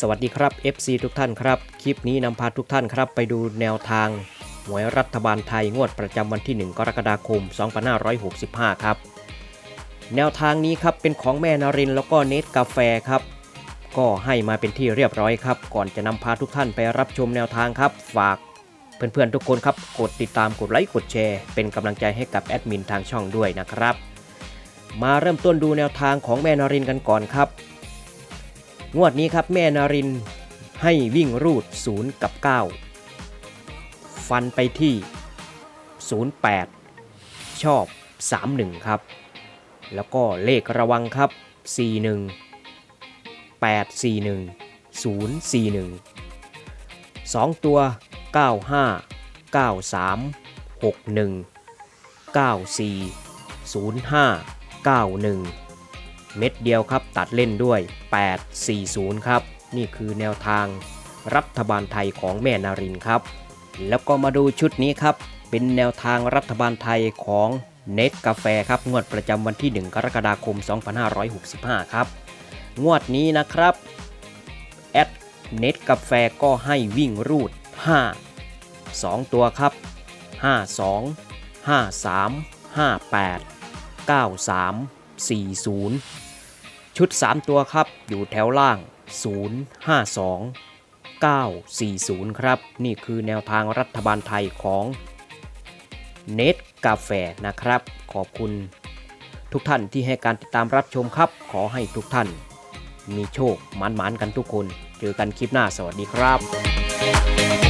สวัสดีครับ FC ทุกท่านครับ คลิปนี้นำพาทุกท่านครับ ไปดูแนวทางหวยรัฐบาลไทยงวดประจำวันที่ 1 กรกฎาคม 2565 ครับ แนวทางนี้ครับเป็นของแม่นารินแล้วก็เนตกาแฟครับ ก็ให้มาเป็นที่เรียบร้อยครับ ก่อนจะนำพาทุกท่านไปรับชมแนวทางครับ ฝากเพื่อนๆทุกคนครับกดติดตามกดไลค์กดแชร์เป็นกำลังใจให้กับแอดมินทางช่องด้วยนะครับ มาเริ่มต้นดูแนวทางของแม่นารินกันก่อนครับ งวดนี้ครับแม่นารินให้วิ่งรูด 0 กับ 9 ฟันไปที่ 08 ชอบ 31 ครับ แล้วก็เลขระวังครับ 41 841 041 2 ตัว 95 93 61 94 05 91 เม็ดเดียวครับตัดเล่นด้วย 840 ครับ นี่คือแนวทางรัฐบาลไทยของแม่นารินครับ แล้วก็มาดูชุดนี้ครับ เป็นแนวทางรัฐบาลไทยของเน็ตกาแฟครับงวดประจำวันที่ 1 กรกฎาคม 2565 ครับ งวดนี้นะครับแอดเน็ตกาแฟก็ให้วิ่งรูด 5 2 ตัวครับ 52 53 58 93 40 ชุด 3 ตัวครับอยู่แถวล่าง 052 940 ครับ นี่คือแนวทางรัฐบาลไทยของเน t กาแฟนะครับ ขอบคุณทุกท่านที่ให้การติดตามรับชมครับ ขอให้ทุกท่าน มีโชคหมานๆกันทุกคน เจอกันคลิปหน้าสวัสดีครับ